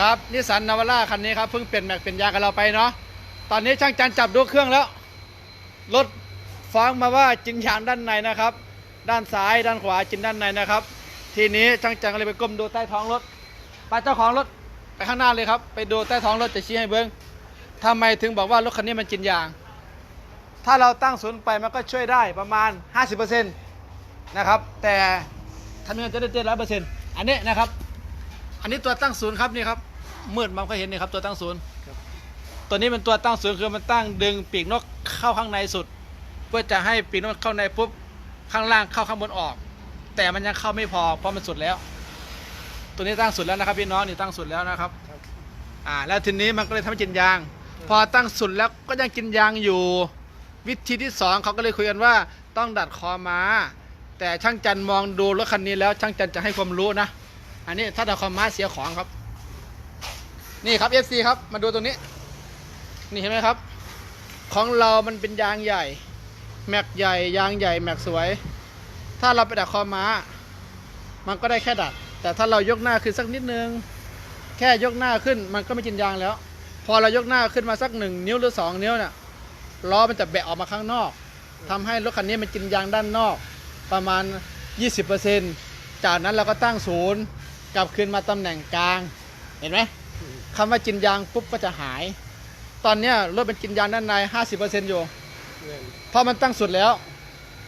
ครับนิสสันนาวาร่าคันนี้ครับเพิ่งเปลี่ยนแม็กเป็นยางกับเราไปเนาะตอนนี้ช่างจันจับดูเครื่องแล้ว รถฟ้องมาว่าจินยางด้านในนะครับ ด้านซ้ายด้านขวาจินด้านในนะครับ ทีนี้ช่างจันก็เลยไปก้มดูใต้ท้องรถไปเจ้าของรถไปข้างหน้าเลยครับ ไปดูใต้ท้องรถจะชี้ให้เบิ้งทำไมถึงบอกว่ารถคันนี้มันจินยาง ถ้าเราตั้งศูนย์ไปมันก็ช่วยได้ประมาณ 50%นะครับแต่ทำยังไงจะได้เต็มร้อยเปอร์เซ็นต์อันนี้นะครับ อันนี้ตัวตั้งศูนย์ครับนี่ครับมืดมองก็เห็นนี่ครับตัวตั้งศูนย์ตัวนี้เป็นตัวตั้งศูนย์คือมันตั้งดึงปีกนกเข้าข้างในสุด เพื่อจะให้ปีกนกเข้าในปุ๊บข้างล่างเข้าข้างบนออก แต่มันยังเข้าไม่พอเพราะมันสุดแล้ว ตัวนี้ตั้งสุดแล้วนะครับพี่น้องนี่ตั้งสุดแล้วนะครับครับอ่าแล้วทีนี้มันก็เลยทำให้กินยาง พอตั้งสุดแล้วก็ยังกินยางอยู่ วิธีที่สองเขาก็เลยคุยกันว่าต้องดัดคอม้าแต่ช่างจันมองดูรถคันนี้แล้วช่างจันจะให้ความรู้นะ อันนี้ถ้าดัดคอม้าเสียของครับ นี่ครับ FC ครับมาดูตรงนี้ นี่เห็นไหมครับ ของเรามันเป็นยางใหญ่ แม็กใหญ่ยางใหญ่แม็กสวย ถ้าเราไปดัดคอม้ามันก็ได้แค่ดัด แต่ถ้าเรายกหน้าขึ้นสักนิดนึง แค่ยกหน้าขึ้นมันก็ไม่กินยางแล้ว พอเรายกหน้าขึ้นมาสักหนึ่งนิ้วหรือสองนิ้วเนี่ยล้อมันจะแบะออกมาข้างนอกทำให้รถคันนี้มันกินยางด้านนอก ประมาณ 20%จากนั้นเราก็ตั้งศูนย์ กลับคืนมาตำแหน่งกลาง เห็นไหมคำว่ากินยางปุ๊บก็จะหาย ตอนเนี้ยรถมันกินยางด้านใน 50%อยู่เงินเพราะมันตั้งสุดแล้ว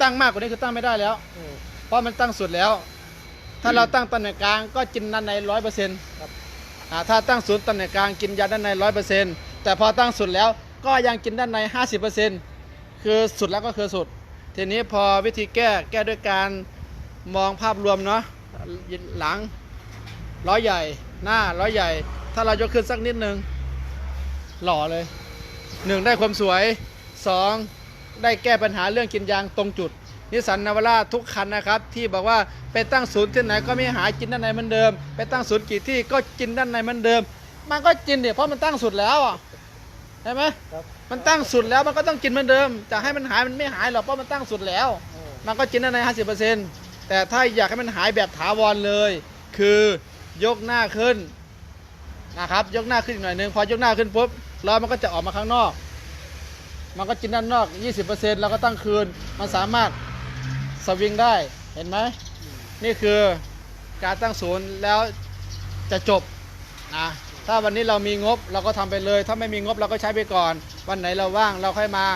ตั้งมากกว่านี้คือตั้งไม่ได้แล้ว เพราะมันตั้งสุดแล้ว ถ้าเราตั้งตำแหน่งกลางก็กินด้านในร้อยเปอร์เซ็นต์ถ้าตั้งศูนย์ตำแหน่งกลางกินยาด้านในร้อยเปอร์เซ็นต์แต่พอตั้งสุดแล้วก็ยังกินด้านในห้าสิบเปอร์เซ็นต์คือสุดแล้วก็คือสุด ทีนี้พอวิธีแก้แก้ด้วยการมองภาพรวมเนาะหลัง ล้อใหญ่หน้าล้อใหญ่ ถ้าเรายกขึ้นสักนิดนึง หล่อเลยหนึ่งได้ความสวยสองได้แก้ปัญหาเรื่องกินยางตรงจุด นิสสันนาวาร่าทุกคันนะครับ ที่บอกว่าไปตั้งศูนย์ที่ไหนก็ไม่หายกินด้านในเหมือนเดิม ไปตั้งศูนย์กี่ที่ก็กินด้านในเหมือนเดิม มันก็กินเดี๋ยเพราะมันตั้งสุดแล้วอะใช่ไหมครับมันตั้งสุดแล้วมันก็ต้องกินเหมือนเดิม จะให้มันหายมันไม่หายหรอกเพราะมันตั้งสุดแล้วเออมันก็กินได้ในห้าสิบเปอร์เซ็นต์แต่ถ้าอยากให้มันหายแบบถาวรเลย คือ ยกหน้าขึ้นนะครับ ยกหน้าขึ้นอีกหน่อยหนึงพอยกหน้าขึ้นปุ๊บล้อมันก็จะออกมาข้างนอก มันก็กินด้านนอก 20%เราก็ตั้งคืน มันสามารถสวิงได้เห็นไหมนี่คือการตั้งศูนย์แล้วจะจบนะถ้าวันนี้เรามีงบเราก็ทำไปเลย ถ้าไม่มีงบเราก็ใช้ไปก่อน วันไหนเราว่างเราค่อยมา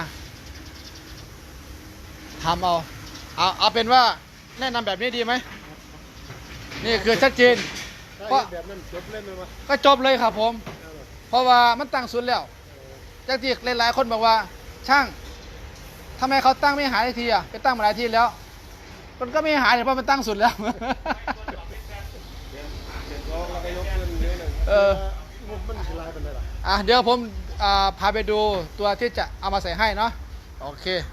ทำเอาเอาเอาเป็นว่าแนะนำแบบนี้ดีไหมนี่คือชัดเจน เพราะเห็นแบบนั้นจบเล่นไหมวะก็จบเลยครับผมเอาล่ะเพราะว่ามันตั้งศูนย์แล้วจากที่หลายๆคนบอกว่า ช่างทำไมเขาตั้งไม่หายทีอะไปตั้งมาหลายทีแล้ว มันก็ไม่หายเพราะมันตั้งสุดแล้วเจ็ดร้องแล้วก็ยกขึ้นเยอะหนึ่งเออมันมันสิลายเป็นไรล่ะอะเดี๋ยวผมอ่าพาไปดูตัวที่จะเอามาใส่ให้เนาะโอเค